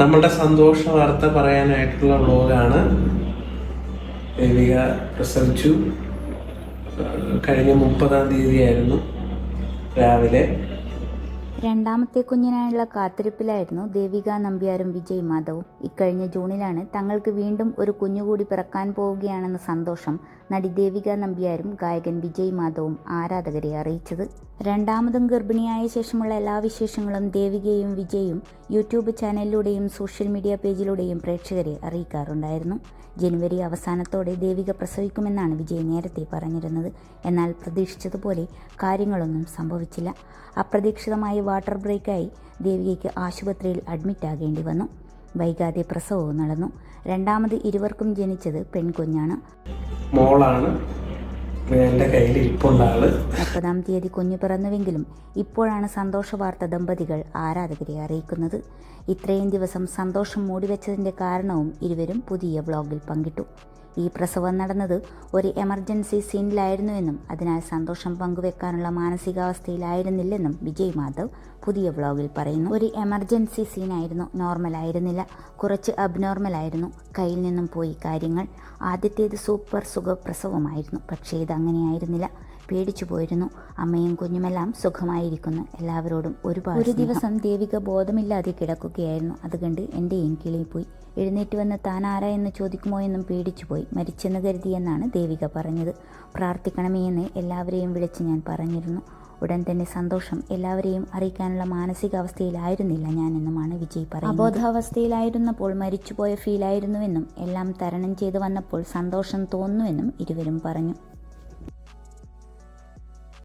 നമ്മളുടെ സന്തോഷ വാർത്ത പറയാനായിട്ടുള്ള വ്ലോഗാണ് ദേവിക പ്രസവിച്ചു. കഴിഞ്ഞ മുപ്പതാം തീയതി ആയിരുന്നു രാവിലെ. രണ്ടാമത്തെ കുഞ്ഞിനായുള്ള കാത്തിരിപ്പിലായിരുന്നു ദേവിക നമ്പ്യാരും വിജയ് മാധവും. ഇക്കഴിഞ്ഞ ജൂണിലാണ് തങ്ങൾക്ക് വീണ്ടും ഒരു കുഞ്ഞുകൂടി പിറക്കാൻ പോവുകയാണെന്ന സന്തോഷം നടി ദേവിക നമ്പ്യാരും ഗായകൻ വിജയ് മാധവും ആരാധകരെ അറിയിച്ചത്. രണ്ടാമതും ഗർഭിണിയായ ശേഷമുള്ള എല്ലാ വിശേഷങ്ങളും ദേവികയും വിജയും യൂട്യൂബ് ചാനലിലൂടെയും സോഷ്യൽ മീഡിയ പേജിലൂടെയും പ്രേക്ഷകരെ അറിയിക്കാറുണ്ടായിരുന്നു. ജനുവരി അവസാനത്തോടെ ദേവിക പ്രസവിക്കുമെന്നാണ് വിജയ് നേരത്തെ പറഞ്ഞിരുന്നത്. എന്നാൽ പ്രതീക്ഷിച്ചതുപോലെ കാര്യങ്ങളൊന്നും സംഭവിച്ചില്ല. അപ്രതീക്ഷിതമായി വാട്ടർ ബ്രേക്കായി ദേവികയ്ക്ക് ആശുപത്രിയിൽ അഡ്മിറ്റാകേണ്ടി വന്നു. വൈകാതെ പ്രസവവും നടന്നു. രണ്ടാമത് ഇരുവർക്കും ജനിച്ചത് പെൺകുഞ്ഞാണ്. മോളാണ്. എന്റെ കയ്യിൽ ഇരിപ്പുണ്ട് ആൾ. മുപ്പതാം തീയതി കുഞ്ഞു പിറന്നുവെങ്കിലും ഇപ്പോഴാണ് സന്തോഷ വാർത്ത ദമ്പതികൾ ആരാധകരെ അറിയിക്കുന്നത്. ഇത്രയും ദിവസം സന്തോഷം മൂടിവെച്ചതിന്റെ കാരണവും ഇരുവരും പുതിയ ബ്ലോഗിൽ പങ്കിട്ടു. ഈ പ്രസവം നടന്നത് ഒരു എമർജൻസി സീനിലായിരുന്നുവെന്നും അതിനാൽ സന്തോഷം പങ്കുവെക്കാനുള്ള മാനസികാവസ്ഥയിലായിരുന്നില്ലെന്നും വിജയ് മാധവ് പുതിയ വ്ളോഗിൽ പറയുന്നു. ഒരു എമർജൻസി സീനായിരുന്നു നോർമൽ ആയിരുന്നില്ല കുറച്ച് അബ്നോർമൽ ആയിരുന്നു കയ്യിൽ നിന്നും പോയി കാര്യങ്ങൾ. ആദ്യത്തേത് സൂപ്പർ സുഖപ്രസവമായിരുന്നു പക്ഷേ ഇത് അങ്ങനെയായിരുന്നില്ല. പേടിച്ചു പോയിരുന്നു. അമ്മയും കുഞ്ഞുമെല്ലാം സുഖമായിരിക്കുന്നു. എല്ലാവരോടും ഒരുപാട് ഒരു ദിവസം ദേവിക ബോധമില്ലാതെ കിടക്കുകയായിരുന്നു. അത് കണ്ട് എന്റെയും പോയി. എഴുന്നേറ്റ് വന്ന് താൻ ആരാ എന്ന് ചോദിക്കുമോ എന്നും പേടിച്ചു പോയി. മരിച്ചെന്ന് കരുതിയെന്നാണ് ദേവിക പറഞ്ഞത്. പ്രാർത്ഥിക്കണമേ എന്ന് എല്ലാവരെയും വിളിച്ച് ഞാൻ പറഞ്ഞിരുന്നു. ഉടൻ തന്നെ സന്തോഷം. എല്ലാവരെയും അറിയിക്കാനുള്ള മാനസികാവസ്ഥയിലായിരുന്നില്ല ഞാനെന്നുമാണ് വിജയ് പറയുന്നത്. അബോധാവസ്ഥയിലായിരുന്നപ്പോൾ മരിച്ചുപോയ ഫീലായിരുന്നുവെന്നും എല്ലാം തരണം ചെയ്തു വന്നപ്പോൾ സന്തോഷം തോന്നുന്നുവെന്നും ഇരുവരും പറഞ്ഞു.